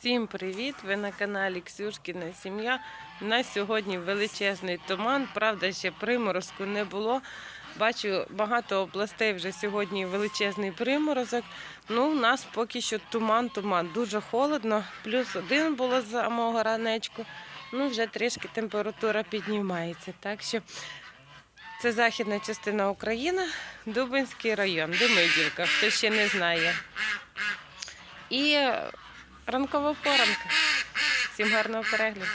Всім привіт! Ви на каналі Ксюшкіна Сім'я. У нас сьогодні величезний туман. Правда, ще приморозку не було. Бачу, багато областей вже сьогодні величезний приморозок. Ну, у нас поки що туман-туман. Дуже холодно. Плюс один було з самого ранечку. Ну, вже трішки температура піднімається. Так що це західна частина України, Дубинський район. Димидівка, хто ще не знає. І ранкова поранка. Всім гарного перегляду.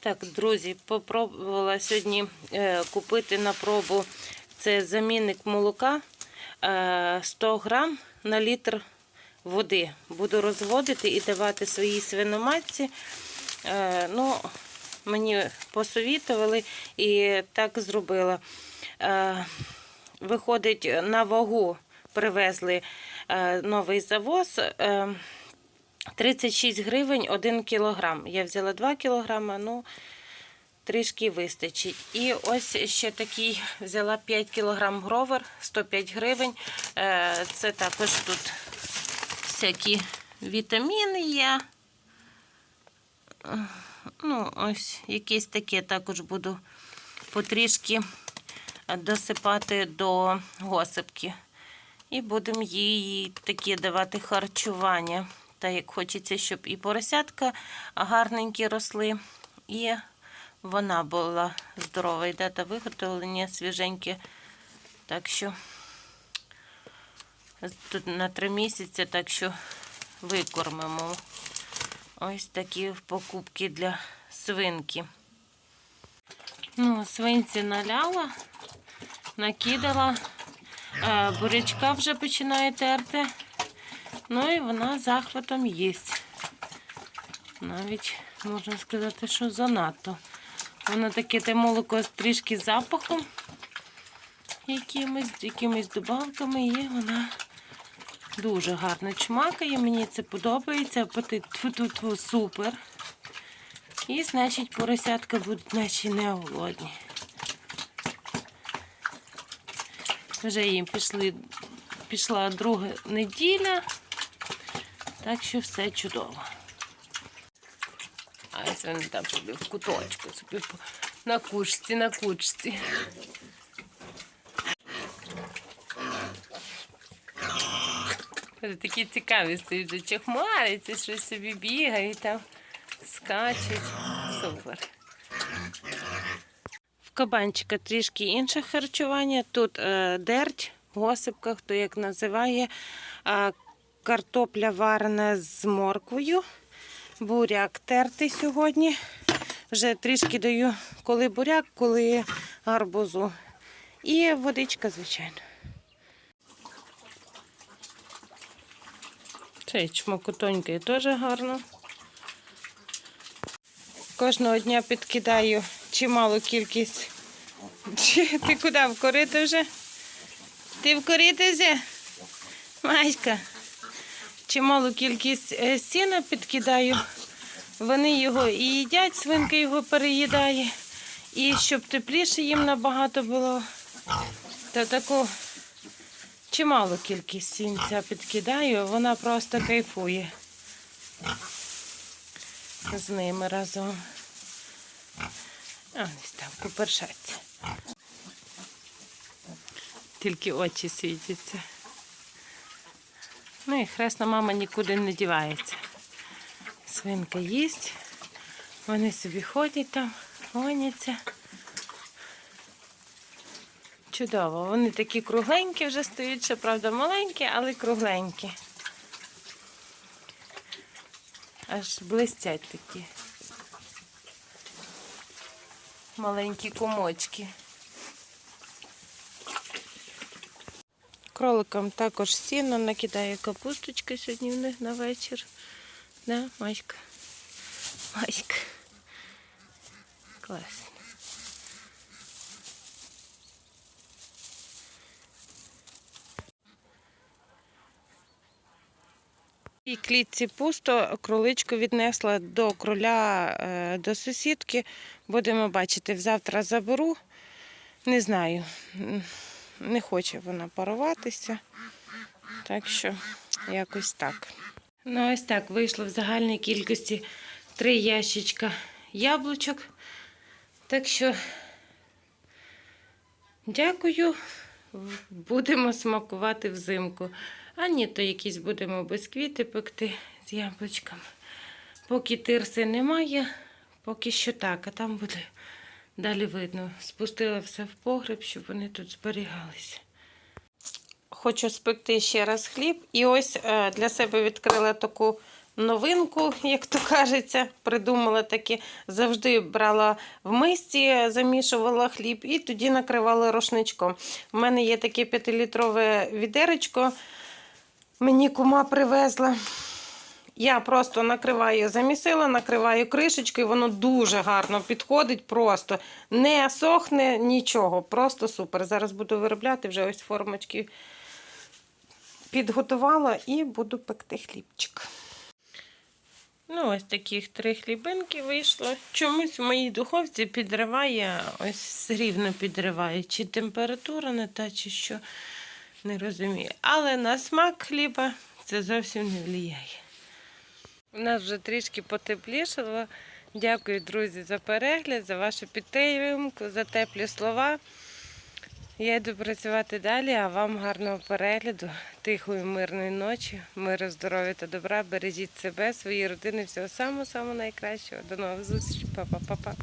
Так, друзі, попробувала сьогодні е, купити на пробу це замінник молока е, 100 грам на літр води. Буду розводити і давати своїй свиноматці. Е, ну, мені посовітували і так зробила. Е, виходить, на вагу привезли е, новий завоз. Е, 36 гривень 1 кілограм. Я взяла 2 кілограми, ну трішки вистачить. І ось ще такий взяла 5 кілограм гровер, 105 гривень. Е, Це також тут всякі вітаміни є. Ну, ось якісь таке також буду потрішки досипати до госипки. І будемо їй такі давати харчування. Та як хочеться, щоб і поросятка гарненькі росли, і вона була здорова. І дата виготовлення свіженьке. Так що тут на три місяці, так що викормимо. Ось такі покупки для свинки. Ну, свинці наляла, накидала, бурячка вже починає терти. Ну і вона захватом їсть. Навіть можна сказати, що занадто. Воно таке те молоко з трішки запахом, якимись, якимись добавками, і вона дуже гарно чмакає. Мені це подобається. Апетит тут супер. І, значить, поросятка будуть наче не голодні. Вже їм пішли, пішла друга неділя. Так що все чудово. А ось вони там собі в куточку, собі на кучці, на кучці. Вони Такі цікаві стоять, вже щось собі бігають там, скачуть. Супер. В кабанчика трішки інше харчування. Тут е, дерть, госипка, хто як називає. Е, картопля варена з морквою. Буряк тертий сьогодні. Вже трішки даю, коли буряк, коли гарбузу. І водичка, звичайно. Цей чмокотонький теж гарно. Кожного дня підкидаю чималу кількість. Ти куди вкорити вже? Ти вкорити вже? Маська. Чималу кількість е, сіна підкидаю. Вони його і їдять, свинка його переїдає. І щоб тепліше їм набагато було, то таку чималу кількість сінця підкидаю, вона просто кайфує з ними разом. А, десь там купершаться. Тільки очі світяться. Ну і хресна мама нікуди не дівається. Свинка їсть, вони собі ходять там, гоняться. Чудово, вони такі кругленькі вже стоять, ще, правда, маленькі, але кругленькі. Аж блистять такі. Маленькі комочки. Кроликам також сіно накидає капусточки сьогодні в них на вечір. Да, Маська? Маська. Класно. І клітці пусто, кроличку віднесла до кроля е, до сусідки. Будемо бачити, завтра заберу. Не знаю. Не хоче вона паруватися. Так що якось так. Ну, ось так вийшло в загальній кількості три ящичка яблучок. Так що дякую. Будемо смакувати взимку. А ні, то якісь будемо бісквіти пекти з яблучками. Поки тирси немає, поки що так, а там буде далі видно. Спустила все в погреб, щоб вони тут зберігалися. Хочу спекти ще раз хліб. І ось е, для себе відкрила таку новинку, як то кажеться. Придумала таке. Завжди брала в мисці, замішувала хліб і тоді накривала рушничком. У мене є таке 5-літрове відеречко. Мені кума привезла. Я просто накриваю, замісила, накриваю кришечкою, воно дуже гарно підходить, просто не сохне нічого, просто супер. Зараз буду виробляти вже ось формочки підготувала і буду пекти хлібчик. Ну, ось таких три хлібинки вийшло. Чомусь в моїй духовці підриває, ось рівно підриває, чи температура не та, чи що, не розумію. Але на смак хліба це зовсім не впливає. У нас вже трішки потеплішало. Дякую, друзі, за перегляд, за вашу підтримку, за теплі слова. Я йду працювати далі, а вам гарного перегляду, тихої, мирної ночі, миру, здоров'я та добра. Бережіть себе, свої родини, всього самого самого найкращого. До нових зустрічей. Па-па-па-па.